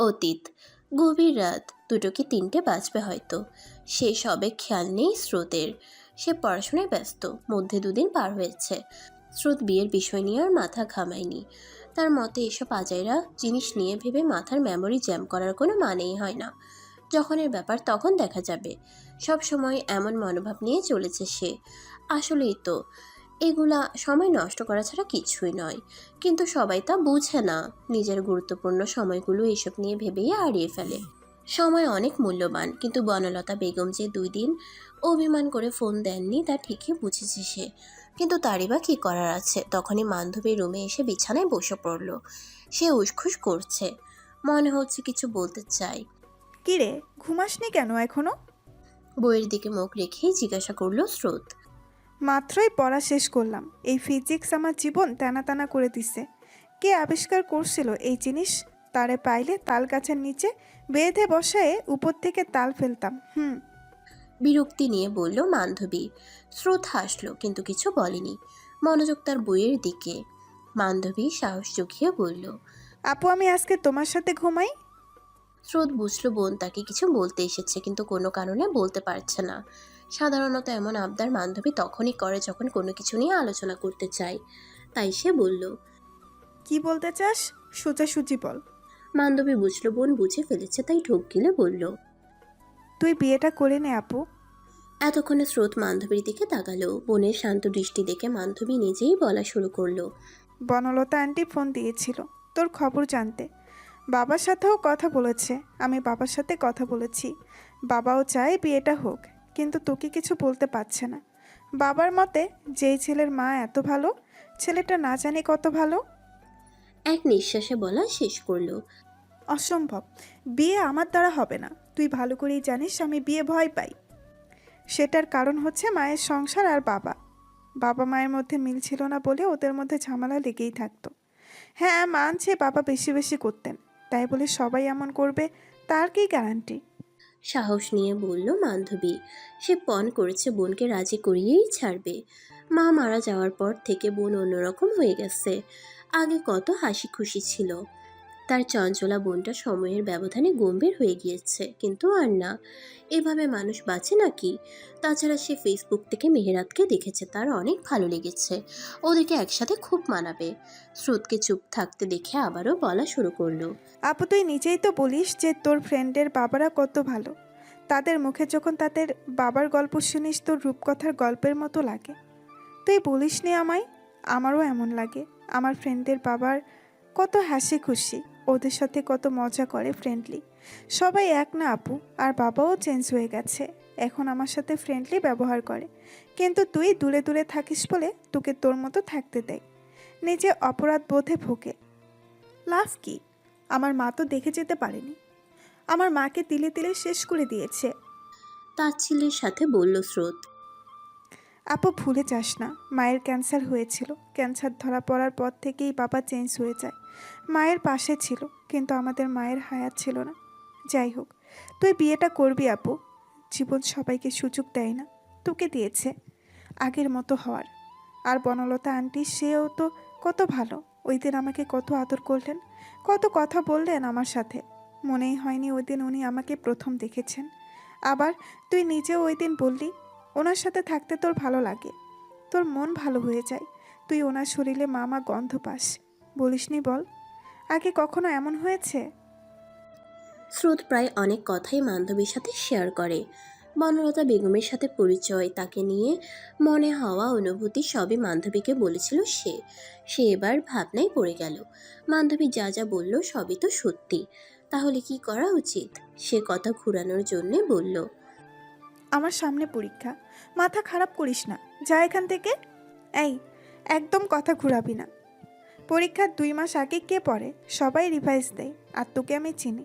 অতীত। গভীর রাত, দুটো কি তিনটে বাজবে হয়তো। সে সবে খেয়াল নেই স্রোতের। সে পড়াশোনায় ব্যস্ত, মধ্যে দুদিন পার হয়েছে। স্রোত বিয়ের বিষয় নিয়ে আর মাথা ঘামায়নি। তার মতে এসব আজাইরা জিনিস নিয়ে ভেবে মাথার মেমোরি জ্যাম করার কোনো মানেই হয় না। যখনের ব্যাপার তখন দেখা যাবে। সব সময় এমন মনোভাব নিয়ে চলেছে সে। আসলেই তো এগুলা সময় নষ্ট করা ছাড়া কিছুই নয়। কিন্তু সবাই তা বুঝে না। নিজের গুরুত্বপূর্ণ সময়গুলো এসব নিয়ে ভেবেই হারিয়ে ফেলে। সময় অনেক মূল্যবান কিন্তু বনলতা বেগম যে দুই দিন অভিমান করে ফোন দেননি তা ঠিকই বুঝেছে সে। কিন্তু তারই বা কী করার আছে? তখনই বান্ধবী রুমে এসে বিছানায় বসে পড়ল। সে উসখুস করছে। মনে হচ্ছে কিছু বলতে চায় কিরে ঘুমাসনি কেন এখনও? বইয়ের দিকে মুখ রেখেই জিজ্ঞাসা করল স্রোত। মাত্রই পড়া শেষ করলাম। এই ফিজিক্স আমার জীবন টানা টানা করে দিছে কে আবিষ্কার করছিল এই জিনিস? তারে পাইলে তাল গাছের নিচে বেঁধে বসায়ে উপর থেকে তাল ফেলতাম। হুম। বিরক্তি নিয়ে বলল বান্ধবী স্রোত হাসলো কিন্তু কিছু বলেনি। মনোযোগ তার বইয়ের দিকে। বান্ধবী সাহস জুগিয়ে বলল আপু আমি আজকে তোমার সাথে ঘুমাই? স্রোত বুঝলো বোন তাকে কিছু বলতে এসেছে কিন্তু কোনো কারণে বলতে পারছে না। সাধারণত এমন আবদার বান্ধবী তখনই করে যখন কোনো কিছু নিয়ে আলোচনা করতে চায়। তাই সে বলল কি বলতে চাস? সোজাসুজি বল। বান্ধবী বুঝলো বোন বুঝে ফেলেছে তাই ঢোক গিলে বলল তুই বিয়েটা করে নে আপু। এতক্ষণে স্রোত বান্ধবীর দিকে তাকালো। বোনের শান্ত দৃষ্টি দেখে বান্ধবী নিজেই বলা শুরু করল বনলতা আন্টি ফোন দিয়েছিল তোর খবর জানতে। বাবার সাথেও কথা বলেছে আমি বাবার সাথে কথা বলেছি। বাবাও চায় বিয়েটা হোক। কিন্তু তোকে কিছু বলতে পারছে না। বাবার মতে যেই ছেলের মা এত ভালো ছেলেটা না জানি কত ভালো। এক নিঃশ্বাসে বলা শেষ করল। অসম্ভব। বিয়ে আমার দ্বারা হবে না। তুই ভালো করেই জানিস আমি বিয়ে ভয় পাই। সেটার কারণ হচ্ছে মায়ের সংসার আর বাবা। বাবা মায়ের মধ্যে মিল ছিল না বলে ওদের মধ্যে ঝামেলা লেগেই থাকতো। হ্যাঁ মানছে বাবা বেশি বেশি করতেন। তাই বলে সবাই এমন করবে তার কি গ্যারান্টি সাহস নিয়ে বলল, বান্ধবী, সে পণ করেছে বোনকে রাজি করিয়েই ছাড়বে। মা মারা যাওয়ার পর থেকে বোন অন্যরকম হয়ে গেছে। আগে কত হাসি খুশি ছিল। তার চঞ্চলা বোনটা সময়ের ব্যবধানে গম্ভীর হয়ে গিয়েছে, কিন্তু আর না। এভাবে মানুষ বাঁচে নাকি? তাছাড়া সে ফেসবুক থেকে মেহেরাতকে দেখেছে, তার অনেক ভালো লেগেছে। ওদেরকে একসাথে খুব মানাবে। স্রোতকে চুপ থাকতে দেখে আবারও বলা শুরু করল। আপু তুই নিজেই তো বলিস যে তোর ফ্রেন্ডের বাবারা কত ভালো। তাদের মুখে যখন তাদের বাবার গল্প শুনিস, তোর রূপকথার গল্পের মতো লাগে। তুই বলিস নি আমায়? আমারও এমন লাগে। আমার ফ্রেন্ডের বাবার কত হাসি খুশি। ওদের সাথে কত মজা করে ফ্রেন্ডলি সবাই এক না আপু আর বাবাও চেঞ্জ হয়ে গেছে। এখন আমার সাথে ফ্রেন্ডলি ব্যবহার করে। কিন্তু তুই দূরে দূরে থাকিস বলে তোকে তোর মতো থাকতে দেয়। নিজে অপরাধ বোধে ভোগে। লাভ কি? আমার মা তো দেখে যেতে পারেনি। আমার মাকে তিলে তিলে শেষ করে দিয়েছে। তাচ্ছিল্যের সাথে বলল স্রোত। আপু ভুলে যাস না মায়ের ক্যান্সার হয়েছিল। ক্যান্সার ধরা পড়ার পর থেকেই বাবা চেঞ্জ হয়ে যায়। মায়ের পাশে ছিল, কিন্তু আমাদের মায়ের হায়াত ছিল না। যাই হোক, তুই বিয়েটা করবি আপু। জীবন সবাইকে সুযোগ দেয় না, তোকে দিয়েছে। আগের মতো হওয়ার। আর বনলতা আন্টি, সেও তো কত ভালো। ওই দিন আমাকে কত আদর করলেন, কত কথা বললেন আমার সাথে। মনেই হয়নি ওই দিন উনি আমাকে প্রথম দেখেছেন। আবার তুই নিজেও ওই দিন বললি, ওনার সাথে থাকতে তোর ভালো লাগে। তোর মন ভালো হয়ে যায়। তুই ওনার শরীরে মামা গন্ধ পাস। বলিসনি বল আগে কখনো এমন হয়েছে? স্রোত প্রায় অনেক কথাই বান্ধবীর সাথে শেয়ার করে। বনলতা বেগমের সাথে পরিচয় তাকে নিয়ে মনে হওয়া অনুভূতি সবই বান্ধবীকে বলেছিল সে। সে এবার ভাবনায় পড়ে গেল। বান্ধবী যা যা বলল সবই তো সত্যি। তাহলে কি করা উচিত? সে কথা ঘুরানোর জন্যে বলল আমার সামনে পরীক্ষা। মাথা খারাপ করিস না। যা এখান থেকে। এই একদম কথা ঘুরাবি না। পরীক্ষার দুই মাস আগে কে পড়ে? সবাই রিভাইজ দেয় আর তোকে আমি চিনি।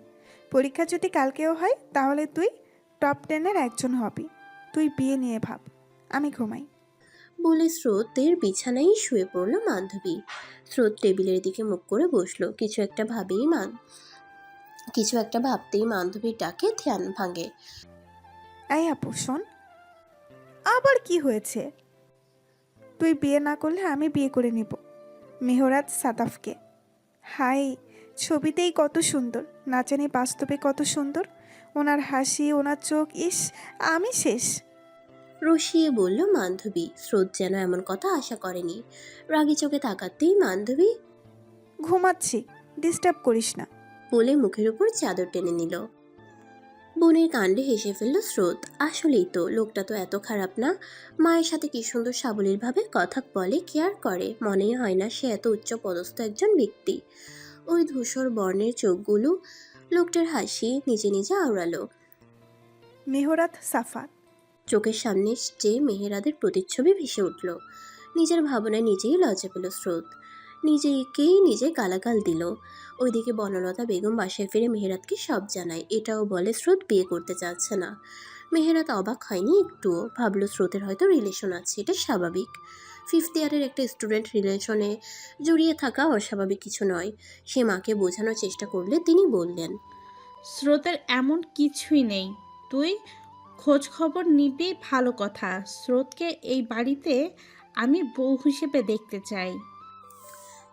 পরীক্ষা যদি কালকেও হয় তাহলে তুই টপ টেনের একজন হবি। তুই বিয়ে নিয়ে ভাব আমি ঘুমাই। বলে স্রোতের বিছানায় শুয়ে পড়ল বান্ধবী স্রোত টেবিলের দিকে মুখ করে বসল কিছু একটা ভাবেই মান কিছু একটা ভাবতেই বান্ধবীর ডাকে ধ্যান ভাঙে। এই আপু শোন। আবার কি হয়েছে? তুই বিয়ে না করলে আমি বিয়ে করে নিব। মেহরাজ সাদাফকে হাই ছবিতেই কত সুন্দর না জানি বাস্তবে কত সুন্দর। ওনার হাসি ওনার চোখ ইস আমি শেষ। রসিয়ে বলল মান্ধবী স্রোত যেন এমন কথা আশা করেনি। রাগি চোখে তাকাতেই মান্ধবী? ঘুমাচ্ছি ডিস্টার্ব করিস না। বলে মুখের উপর চাদর টেনে নিল। বোনের কাণ্ডে হেসে ফেলল স্রোত। আসলেই তো লোকটা তো এত খারাপ না। মায়ের সাথে কি সুন্দর সাবলীলভাবে কথা বলে কেয়ার করে? মনেই হয় না সে এত উচ্চ পদস্থ একজন ব্যক্তি। ওই ধূসর বর্ণের চোখগুলো লোকটার হাসি নিজে নিজে আওড়ালো। মেহরাত সাফাত চোখের সামনে যে মেহেরাদের প্রতিচ্ছবি ভেসে উঠল। নিজের ভাবনায় নিজেই লজ্জা পেল স্রোত। নিজেকেই নিজে গালাগাল দিল। ওইদিকে বনলতা বেগম বাসায় ফিরে মেহেরাতকে সব জানায়। এটাও বলে স্রোত বিয়ে করতে চাচ্ছে না। মেহেরাত অবাক হয়নি একটুও। ভাবলো স্রোতের হয়তো রিলেশন আছে, এটা স্বাভাবিক। ফিফথ ইয়ারের একটা স্টুডেন্ট রিলেশনে জড়িয়ে থাকা অস্বাভাবিক কিছু নয়। সে মাকে বোঝানোর চেষ্টা করলে তিনি বললেন, স্রোতের এমন কিছুই নেই। তুই খোঁজ খবর নিবি, ভালো কথা। স্রোতকে এই বাড়িতে আমি বউ হিসেবে দেখতে চাই।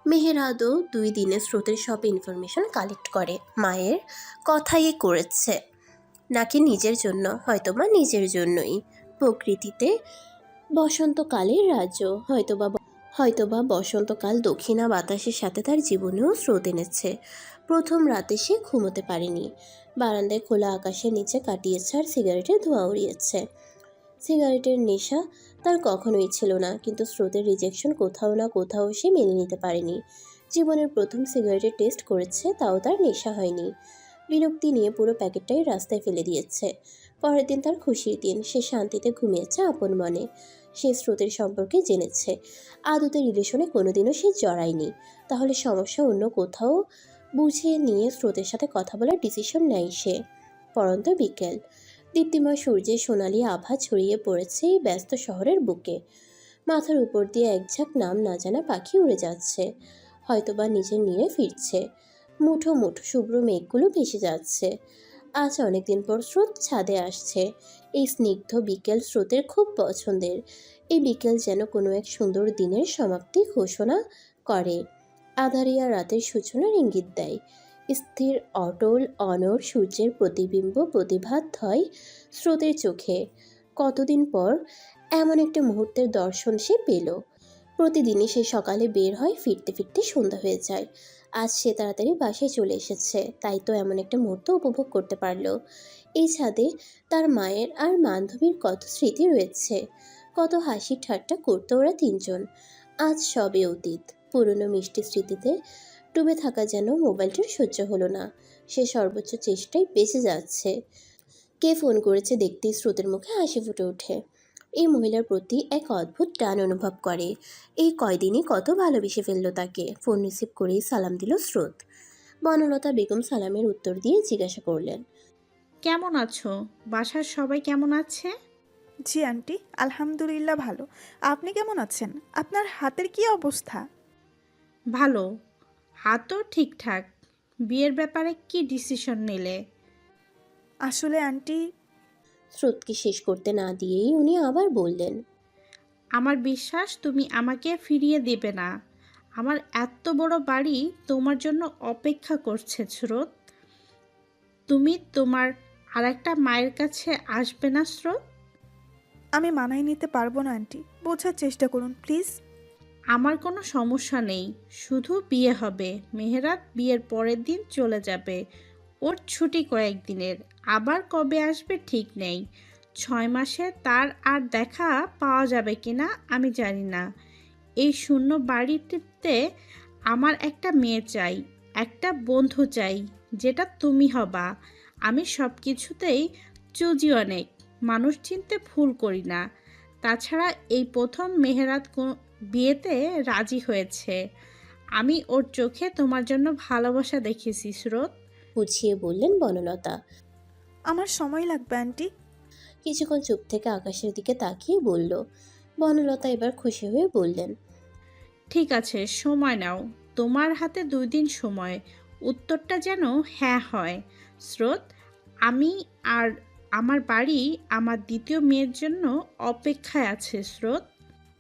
মেহেরাদও দুই দিনে স্রোতের সব ইনফরমেশন কালেক্ট করে। মায়ের কথাই করেছে। নাকি নিজের জন্য? হয়তোবা নিজের জন্যই। প্রকৃতিতে বসন্তকালের রাজ্য। হয়তোবা হয়তোবা বসন্তকাল দক্ষিণা বাতাসের সাথে তার জীবনেও স্রোত এনেছে। প্রথম রাতে সে ঘুমোতে পারেনি। বারান্দায় খোলা আকাশের নিচে কাটিয়েছে আর সিগারেটের ধোঁয়া উড়িয়েছে। সিগারেটের নেশা তার কখনোই ছিল না, কিন্তু স্রোতের রিজেকশন কোথাও না কোথাও সে মেনে নিতে পারেনি। জীবনের প্রথম সিগারেটের টেস্ট করেছে, তাও তার নেশা হয়নি। বিরক্তি নিয়ে পুরো প্যাকেটটাই রাস্তায় ফেলে দিয়েছে। পরের দিন তার খুশির দিন, সে শান্তিতে ঘুমিয়েছে আপন মনে। সে স্রোতের সম্পর্কে জেনেছে। আদতে রিলেশনে কোনোদিনও সে জড়ায়নি। তাহলে সমস্যা অন্য কোথাও? বুঝে নিয়ে স্রোতের সাথে কথা বলার ডিসিশন নেয় সে। পরন্ত বিকেল। দীপ্তিময় সূর্যের সোনালি আভা ছড়িয়ে পড়েছে এই ব্যস্ত শহরের বুকে। মাথার উপর দিয়ে একঝাঁক নাম না জানা পাখি উড়ে যাচ্ছে। হয়তোবা নিজের নিয়ে ফিরছে। মুঠো মুঠো শুভ্র মেঘগুলো ভেসে যাচ্ছে। আজ অনেকদিন পর স্রোত ছাদে আসছে। এই স্নিগ্ধ বিকেল স্রোতের খুব পছন্দের। এই বিকেল যেন কোনো এক সুন্দর দিনের সমাপ্তি ঘোষণা করে। আধারিয়া রাতের সূচনার ইঙ্গিত দেয়। স্থির, অটল অনর সূর্যের প্রতিবিম্ব, প্রতিভাত হয় স্রোতের চোখে। কতদিন পর এমন একটা মুহূর্তের দর্শন সে পেল। প্রতিদিনই সে সকালে বের হয়, ফিরতে ফিরতে সন্ধ্যা হয়ে যায়। আজ সে তাড়াতাড়ি বাসায় চলে এসেছে, তাই তো এমন একটা মুহূর্ত উপভোগ করতে পারল। এই ছাদে তার মায়ের আর বান্ধবীর কত স্মৃতি রয়েছে। কত হাসি ঠাট্টা করতো ওরা তিনজন। আজ সবে অতীত। পুরনো মিষ্টি স্মৃতিতে ডুবে থাকা যেন মোবাইলটার সহ্য হলো না। সে সর্বোচ্চ চেষ্টায় বেঁচে যাচ্ছে। কে ফোন করেছে দেখতেই স্রোতের মুখে হাসি ফুটে ওঠে। এই মহিলার প্রতি এক অদ্ভুত টান অনুভব করে। এই কয়দিনই কত ভালোবেসে ফেলল তাকে। ফোন রিসিভ করেই সালাম দিল স্রোত। বনলতা বেগম সালামের উত্তর দিয়ে জিজ্ঞাসা করলেন কেমন আছো? বাসার সবাই কেমন আছে? জি আন্টি আলহামদুলিল্লাহ ভালো। আপনি কেমন আছেন? আপনার হাতের কি অবস্থা? ভালো। হাতও ঠিকঠাক। বিয়ের ব্যাপারে কি ডিসিশন নিলে? আসলে আন্টি স্রোতকে শেষ করতে না দিয়েই উনি আবার বললেন আমার বিশ্বাস তুমি আমাকে ফিরিয়ে দেবে না। আমার এত বড় বাড়ি তোমার জন্য অপেক্ষা করছে স্রোত। তুমি তোমার আর একটা মায়ের কাছে আসবে না স্রোত? আমি মানায় নিতে পারব না আন্টি। বোঝার চেষ্টা করুন প্লিজ। আমার কোনো সমস্যা নেই, শুধু বিয়ে হবে। মেহেরাত বিয়ের পরের দিন চলে যাবে। ওর ছুটি কয়েকদিনের আবার কবে আসবে ঠিক নেই। ছয় মাসে তার আর দেখা পাওয়া যাবে কিনা আমি জানি না। এই শূন্য বাড়িটিতে আমার একটা মেয়ে চাই, একটা বন্ধু চাই, যেটা তুমি হবা। আমি সব কিছুতেই চুজি অনেক, মানুষ চিনতে ভুল করি না। তাছাড়া এই প্রথম মেহেরাত বিয়েতে রাজি হয়েছে। আমি ওর চোখে তোমার জন্য ভালোবাসা দেখেছি স্রোত। বুঝিয়ে বললেন বনলতা। আমার সময় লাগবে আন্টি। কিছুক্ষণ চুপ থেকে আকাশের দিকে তাকিয়ে বলল। বনলতা এবার খুশি হয়ে বললেন ঠিক আছে সময় নাও। তোমার হাতে দুই দিন সময়। উত্তরটা যেন হ্যাঁ হয়। স্রোত আমি আর আমার বাড়ি আমার দ্বিতীয় মেয়ের জন্য অপেক্ষায় আছে স্রোত।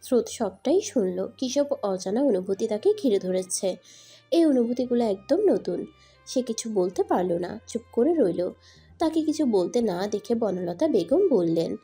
স্রোত সবটাই শুনল। কিসব অজানা অনুভূতি তাকে ঘিরে ধরেছে? এই অনুভূতিগুলো একদম নতুন। সে কিছু বলতে পারল না, চুপ করে রইল। তাকে কিছু বলতে না দেখে বনলতা বেগম বললেন